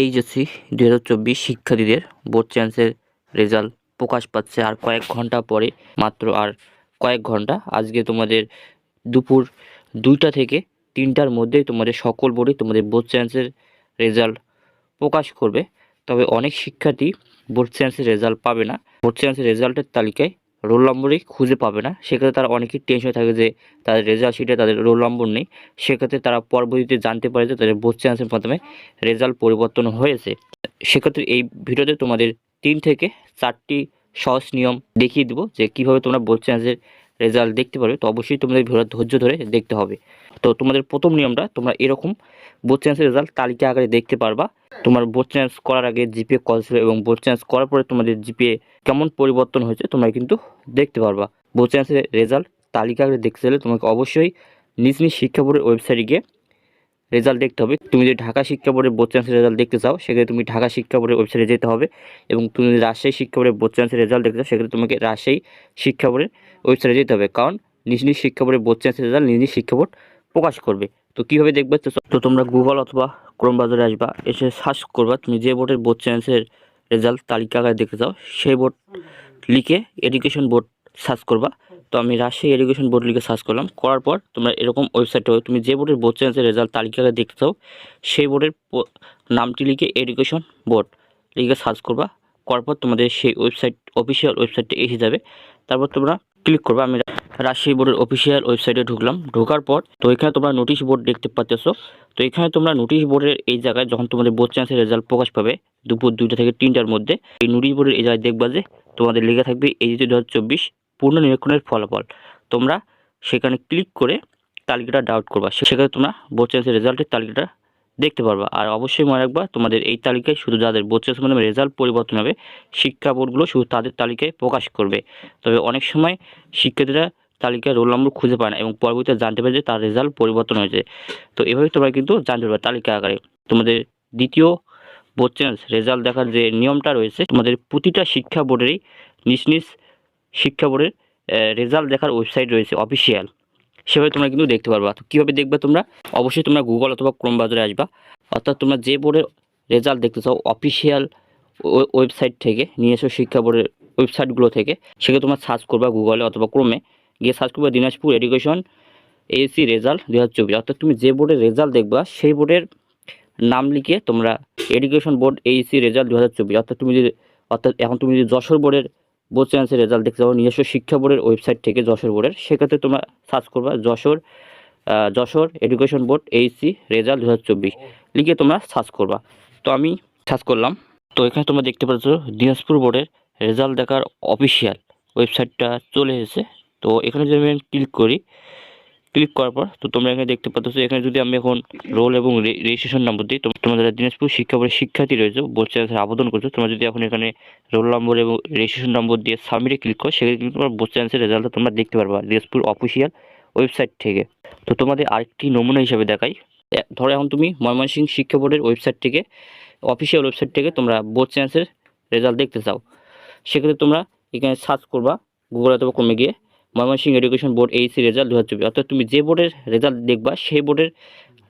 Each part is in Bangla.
এইচএসসি দু হাজার চব্বিশ শিক্ষার্থীদের বোর্ড চ্যান্সের রেজাল্ট প্রকাশ পাচ্ছে আর কয়েক ঘণ্টা পরে মাত্র আর কয়েক ঘণ্টা। আজকে তোমাদের দুপুর দুইটা থেকে তিনটার মধ্যে তোমাদের সকল বোর্ডে তোমাদের বোর্ড চ্যান্সের রেজাল্ট প্রকাশ করবে। তবে অনেক শিক্ষার্থী বোর্ড চ্যান্সের রেজাল্ট পাবে না। বোর্ড চ্যান্সের রেজাল্টের তালিকায় রোল নম্বরই খুঁজে পাবে না। সেক্ষেত্রে তারা অনেকেই টেনশন থাকে যে, তাদের রেজাল্ট শিটে তাদের রোল নম্বর নেই। সেক্ষেত্রে তারা পরবর্তীতে জানতে পারে যে, তাদের বোর্ড চান্সের মাধ্যমে রেজাল্ট পরিবর্তন হয়েছে। সেক্ষেত্রে এই ভিডিওতে তোমাদের তিন থেকে চারটি সহজ নিয়ম দেখিয়ে দেবো যে, কীভাবে তোমরা বোর্ড চান্সের রেজাল্ট দেখতে পারবে। তো অবশ্যই তোমাদের ভিডিও ধৈর্য ধরে দেখতে হবে। তো তোমাদের প্রথম নিয়মটা তোমরা এরকম বোর্ড চ্যান্সের রেজাল্ট তালিকা আকারে দেখতে পারবা। তোমার বোর্ড চ্যান্স করার আগে জিপিএ কল ছিল এবং বোর্ড চ্যান্স করার পরে তোমাদের জিপিএ কেমন পরিবর্তন হয়েছে তোমরা কিন্তু দেখতে পারবা। বোর্ড চ্যান্সের রেজাল্ট তালিকা আকারে দেখতে চাইলে তোমাকে অবশ্যই নিজ নিজ শিক্ষা বোর্ডের ওয়েবসাইটে গিয়ে রেজাল্ট দেখতে হবে। তুমি যদি ঢাকা শিক্ষা বোর্ডের বোর্ড চ্যান্সের রেজাল্ট দেখতে চাও, সেক্ষেত্রে তুমি ঢাকা শিক্ষা বোর্ডের ওয়েবসাইটে যেতে হবে এবং তুমি যদি রাজশাহী শিক্ষা বোর্ডের বোর্ড চ্যান্সের রেজাল্ট দেখতে চাও, সেক্ষেত্রে তোমাকে রাজশাহী শিক্ষা বোর্ডের ওয়েবসাইটে যেতে হবে। কারণ নিজ নিজ শিক্ষা বোর্ডের বোর্ড চ্যান্সের রেজাল্ট নিজ নিজ শিক্ষা বোর্ড প্রকাশ করবে। তো কীভাবে দেখবে? তো তোমরা গুগল অথবা ক্রোম বাজারে আসবা, এসে সার্চ করবা। তুমি যে বোর্ডের বোর্ড চ্যান্সের রেজাল্ট তালিকা আকারে দেখতে চাও সেই বোর্ড লিখে এডুকেশন বোর্ড সার্চ করবা। তো আমি রাজশাহী এডুকেশন বোর্ড লিখে সার্চ করলাম। করার পর তোমরা এরকম ওয়েবসাইটে তুমি যে বোর্ডের বোর্ড চ্যান্সের রেজাল্ট তালিকা আকারে দেখতে চাও, সেই বোর্ডের নামটি লিখে এডুকেশন বোর্ড লিখে সার্চ করবা। করার পর তোমাদের সেই ওয়েবসাইট অফিসিয়াল ওয়েবসাইটটা এসে যাবে। তারপর তোমরা ক্লিক করবা। আমি রাজশাহী বোর্ডের অফিসিয়াল ওয়েবসাইটে ঢুকলাম। ঢোকার পর তো এখানে তোমরা নোটিশ বোর্ড দেখতে পাচ্তেছো। তো এখানে তোমরা নোটিশ বোর্ডের এই জায়গায় যখন তোমাদের বোর্ড চ্যান্সের রেজাল্ট প্রকাশ পাবে, দুপুর দুইটা থেকে তিনটার মধ্যে, এই নোটিশ বোর্ডের এই জায়গায় দেখবা যে তোমাদের লেখা থাকবে এই দু হাজার চব্বিশ পূর্ণ নিরীক্ষণের ফলাফল। তোমরা সেখানে ক্লিক করে তালিকাটা ডাউট করবা। সেখানে তোমরা বোর্ড চ্যান্সের রেজাল্টের তালিকাটা দেখতে পারবা। আর অবশ্যই মনে রাখবা, তোমাদের এই তালিকায় শুধু যাদের বোর্ড মাধ্যমে রেজাল্ট পরিবর্তন হবে, শিক্ষা বোর্ডগুলো শুধু তাদের তালিকায় প্রকাশ করবে। তবে অনেক সময় শিক্ষার্থীরা তালিকায় রোল নম্বর খুঁজে পায় না এবং পরবর্তীতে জানতে পারে যে তার রেজাল্ট পরিবর্তন হয়েছে। তো এভাবে তোমরা কিন্তু জানতে পারবে তালিকা আকারে। তোমাদের দ্বিতীয় বোর্ড চ্যান্স রেজাল্ট দেখার যে নিয়মটা রয়েছে, তোমাদের প্রতিটা শিক্ষা বোর্ডেরই নিজ নিজ শিক্ষা বোর্ডের রেজাল্ট দেখার ওয়েবসাইট রয়েছে অফিসিয়াল সেভাবে তোমরা কিন্তু দেখতে পারবা। তো কীভাবে দেখবে তোমরা? অবশ্যই তোমরা গুগল অথবা ক্রোম বাজারে আসবা। অর্থাৎ তোমরা যে বোর্ডের রেজাল্ট দেখতে চাও অফিসিয়াল ওয়েবসাইট থেকে নিয়ে এসো শিক্ষা বোর্ডের ওয়েবসাইটগুলো থেকে। সেগুলো তোমরা সার্চ করবা গুগলে অথবা ক্রোমে গিয়ে সার্চ করবে দিনাজপুর এডুকেশন এসি রেজাল্ট দু হাজার চব্বিশ অর্থাৎ তুমি যে বোর্ডের রেজাল্ট দেখবা, সেই বোর্ডের নাম লিখে তোমরা এডুকেশন বোর্ড এইসি রেজাল্ট দু হাজার চব্বিশ অর্থাৎ তুমি যদি, অর্থাৎ এখন তুমি যদি যশোর বোর্ডের বোর্ড চ্যান্সের রেজাল্ট দেখতে যাব নিজস্ব শিক্ষা বোর্ডের ওয়েবসাইট থেকে যশোর বোর্ডের সেক্ষেত্রে তোমরা সার্চ করবা Jessore Jessore education board HSC result দু হাজার চব্বিশ লিখে তোমরা সার্চ করবা। তো আমি সার্চ করলাম। তো এখানে তোমরা দেখতে পাচ্ছ দিনাজপুর বোর্ডের রেজাল্ট দেখার অফিসিয়াল ওয়েবসাইটটা চলে এসেছে। তো এখানে যদি আমি ক্লিক করি ক্লিক করার পর, তো তোমরা এখানে দেখতে পাচ্ছ এখানে যদি আমি এখন রোল এবং রেজিস্ট্রেশন নম্বর দিই, তো তোমাদের যারা দিনাজপুর শিক্ষা বোর্ডের শিক্ষার্থী রয়েছে বোর্ড চ্যান্সের আবেদন করছ, তোমরা যদি এখন এখানে রোল নম্বর এবং রেজিস্ট্রেশন নম্বর দিয়ে সাবমিটে ক্লিক করো সেখানে কিন্তু তোমার বোর্ড চ্যান্সের রেজাল্টটা তোমরা দেখতে পারবা দিনাজপুর অফিসিয়াল ওয়েবসাইট থেকে। তো তোমাদের আরেকটি নমুনা হিসাবে দেখাই। ধরো এখন তুমি ময়মনসিংহ শিক্ষা বোর্ডের ওয়েবসাইট থেকে অফিসিয়াল ওয়েবসাইট থেকে তোমরা বোর্ড চ্যান্সের রেজাল্ট দেখতে চাও। সেক্ষেত্রে তোমরা এখানে সার্চ করবা গুগল অথবা কমে গিয়ে Mymensingh education board HSC result দু হাজার চব্বিশ। অর্থাৎ তুমি যে বোর্ডের রেজাল্ট দেখবা, সেই বোর্ডের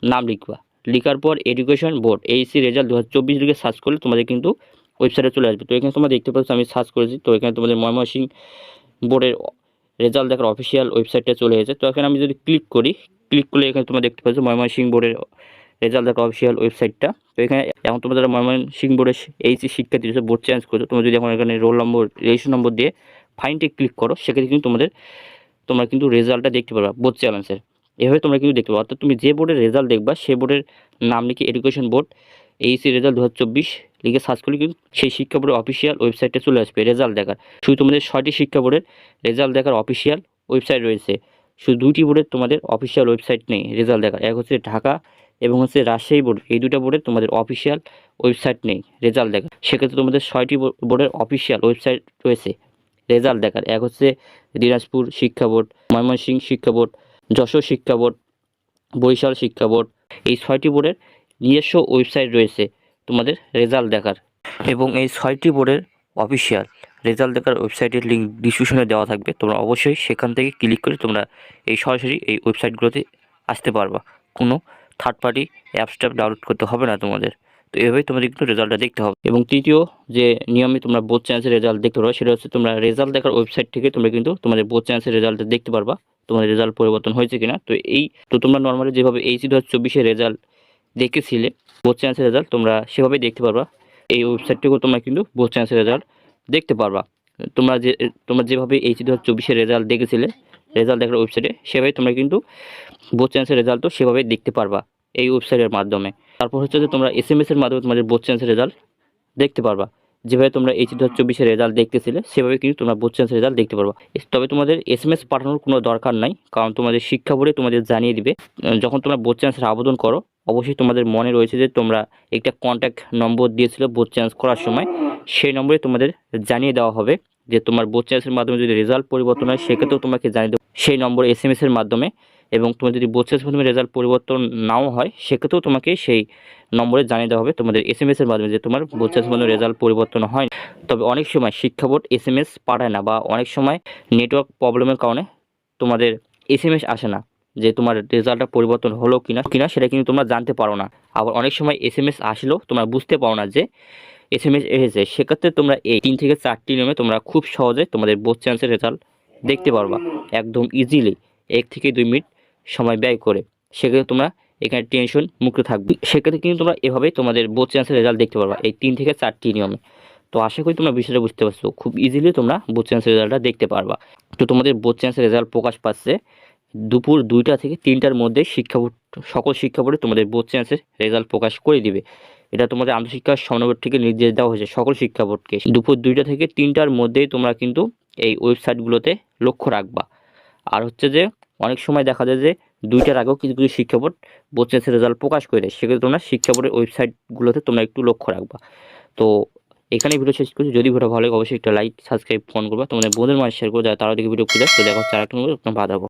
নাম লিখবা। লিখার পর এডুকেশন বোর্ড এইসি রেজাল্ট দু হাজার চব্বিশ লিখে সার্চ করলে তোমাদের কিন্তু ওয়েবসাইটে চলে আসবে। তো এখানে তোমরা দেখতে পাচ্ছ, আমি সার্চ করেছি। তো এখানে তোমাদের ময়মনসিংহ বোর্ডের রেজাল্ট দেখার অফিসিয়াল ওয়েবসাইটটা চলে এসেছে। তো এখানে আমি যদি ক্লিক করি ক্লিক করলে এখানে তোমরা দেখতে পাচ্ছ ময়মনসিংহ বোর্ডের রেজাল্ট দেখার অফিসিয়াল ওয়েবসাইটটা তো এখানে এখন তোমরা যারা ময়মনসিংহ বোর্ডের এইচি শিক্ষার্থী বোর্ড চেঞ্জ করছ, তোমরা যদি এখন এখানে রোল নম্বর রেজিস্ট্রেশন নম্বর দিয়ে ফাইনটে ক্লিক করো, সেক্ষেত্রে কিন্তু তোমাদের, তোমরা কিন্তু রেজাল্টটা দেখতে পারবা বোর্ড চ্যালেঞ্জের এভাবে তোমরা কিন্তু দেখতে পারো অর্থাৎ তুমি যে বোর্ডের রেজাল্ট দেখবা সেই বোর্ডের নাম লিখে এডুকেশন বোর্ড এইসি রেজাল্ট দু হাজার চব্বিশ, লিখে সার্চ করলে কিন্তু সেই শিক্ষা বোর্ডের অফিসিয়াল ওয়েবসাইটে চলে আসবে রেজাল্ট দেখার। শুধু তোমাদের ছয়টি শিক্ষা বোর্ডের রেজাল্ট দেখার অফিসিয়াল ওয়েবসাইট রয়েছে। শুধু দুইটি বোর্ডের তোমাদের অফিসিয়াল ওয়েবসাইট নেই রেজাল্ট দেখার। এক হচ্ছে ঢাকা এবং হচ্ছে রাজশাহী বোর্ড এই দুটো বোর্ডের তোমাদের অফিসিয়াল ওয়েবসাইট নেই রেজাল্ট দেখার। সেক্ষেত্রে তোমাদের ছয়টি বোর্ডের অফিসিয়াল ওয়েবসাইট রয়েছে। রেজাল্ট দেখার। এক হচ্ছে দিনাজপুর শিক্ষা বোর্ড, ময়মনসিংহ শিক্ষা বোর্ড, যশোর শিক্ষা বোর্ড, বরিশাল শিক্ষা বোর্ড। এই ছয়টি বোর্ডের নিজস্ব ওয়েবসাইট রয়েছে তোমাদের রেজাল্ট দেখার। এবং এই ছয়টি বোর্ডের অফিসিয়াল রেজাল্ট দেখার ওয়েবসাইটের লিঙ্ক ডিসক্রিপশনে দেওয়া থাকবে। তোমরা অবশ্যই সেখান থেকে ক্লিক করে তোমরা এই সরাসরি এই ওয়েবসাইটগুলোতে আসতে পারবা। কোনো থার্ড পার্টি অ্যাপসটা ডাউনলোড করতে হবে না তোমাদের। তো এভাবেই তোমাদের কিন্তু রেজাল্টটা দেখতে হবে। এবং তৃতীয় যে নিয়মে তোমরা বোর্ড চ্যান্সের রেজাল্ট দেখতে পারো, সেটা হচ্ছে তোমরা রেজাল্ট দেখার ওয়েবসাইট থেকে তোমরা কিন্তু তোমাদের বোর্ড চ্যান্সের রেজাল্ট দেখতে পারবা, তোমাদের রেজাল্ট পরিবর্তন হয়েছে কিনা। তো এই, তো তোমরা নর্মালি যেভাবে এইচি দু হাজার চব্বিশের রেজাল্ট দেখেছিলে বোর্ড চ্যান্সের রেজাল্ট তোমরা সেভাবেই দেখতে পারবা। এই ওয়েবসাইট থেকেও তোমরা কিন্তু বোর্ড চ্যান্সের রেজাল্ট দেখতে পারবা। তোমরা যে, তোমরা যেভাবে এইচি দু হাজার চব্বিশের রেজাল্ট দেখেছিলে রেজাল্ট দেখার ওয়েবসাইটে সেভাবে তোমরা কিন্তু বোর্ড চ্যান্সের রেজাল্টও সেভাবে দেখতে পারবা এই ওয়েবসাইটের মাধ্যমে। তারপর হচ্ছে যে তোমরা এস এম এর মাধ্যমে তোমাদের বোর্ড চ্যান্সের রেজাল্ট দেখতে পারবা। যেভাবে তোমরা এইচ দু হাজার রেজাল্ট দেখতেছিলে, সেভাবে কিন্তু তোমরা বোর্ড চ্যান্সের রেজাল্ট দেখতে পারবা। তবে তোমাদের এস এম এস পাঠানোর কোনো দরকার নাই, কারণ তোমাদের শিক্ষা বোর্ডে তোমাদের জানিয়ে দিবে। যখন তোমরা বোর্ড চ্যান্সের আবেদন করো, অবশ্যই তোমাদের মনে রয়েছে যে তোমরা একটা কন্ট্যাক্ট নম্বর দিয়েছিল বোর্ড চেঞ্জ করার সময়, সেই নম্বরে তোমাদের জানিয়ে দেওয়া হবে যে তোমার বোর্ড চেঞ্জের মাধ্যমে যদি রেজাল্ট পরিবর্তন হয়, সেক্ষেত্রেও তোমাকে জানিয়ে দেবো। সেই নম্বর এস এম এর মাধ্যমে এবং তোমার যদি বোর্ড চেঞ্জের মাধ্যমে রেজাল্ট পরিবর্তন নাও হয়, সেক্ষেত্রেও তোমাকে সেই নম্বরে জানিয়ে দেওয়া হবে তোমাদের এস এম এসের মাধ্যমে যে তোমার বোর্ড চেঞ্জের মাধ্যমে রেজাল্ট পরিবর্তন হয়। তবে অনেক সময় শিক্ষা বোর্ড এস এম এস পাঠায় না বা অনেক সময় নেটওয়ার্ক প্রবলেমের কারণে তোমাদের এস এম এস আসে না যে তোমার রেজাল্টটা পরিবর্তন হলো কিনা কিনা সেটা কিন্তু তোমরা জানতে পারো না। আবার অনেক সময় এস এম এস আসলেও তোমরা বুঝতে পারো না যে এস এম এস এসেছে। সেক্ষেত্রে তোমরা এই তিন থেকে চারটি নিয়মে তোমরা খুব সহজে তোমাদের বোর্ড চান্সের রেজাল্ট দেখতে পারবা। একদম ইজিলি এক থেকে দুই মিনিট সময় ব্যয় করে, সেক্ষেত্রে তোমরা এখানে টেনশন মুক্ত থাকবে। সেক্ষেত্রে কিন্তু তোমরা এভাবেই তোমাদের বোর্ড চান্সের রেজাল্ট দেখতে পারবা, এই তিন থেকে চারটি নিয়মে। তো আশা করি তোমরা বিষয়টা বুঝতে পারছ, খুব ইজিলি তোমরা বোর্ড চান্সের রেজাল্টটা দেখতে পারবা। তো তোমাদের বোর্ড চান্সের রেজাল্ট প্রকাশ পাচ্ছে দুপুর দুইটা থেকে তিনটার মধ্যে শিক্ষা বোর্ড, সকল শিক্ষা বোর্ডে তোমাদের বোর্ড চান্সের রেজাল্ট প্রকাশ করে দিবে। এটা তোমাদের আন্তঃশিক্ষা সমন্বয় থেকে নির্দেশ দেওয়া হয়েছে সকল শিক্ষা বোর্ডকে। দুপুর দুইটা থেকে তিনটার মধ্যেই তোমরা কিন্তু এই ওয়েবসাইটগুলোতে লক্ষ্য রাখবা। আর হচ্ছে যে অনেক সময় দেখা যায় যে দুইটার আগেও কিছু কিছু শিক্ষা বোর্ড বোর্ডের রেজাল্ট প্রকাশ করে দেয় সেক্ষেত্রে তোমরা শিক্ষা বোর্ডের ওয়েবসাইটগুলোতে তোমরা একটু লক্ষ্য রাখবা। তো এখানে ভিডিও শেষ করছি। যদি ভিডিও ভালো লাগে, অবশ্যই একটা লাইক সাবস্ক্রাইব ফোন করবা। তোমাদের বন্ধুদের মাঝে শেয়ার করে, যারা তারা দেখে ভিডিও খুঁজে তো দেখা হচ্ছে আরেকটা বাধা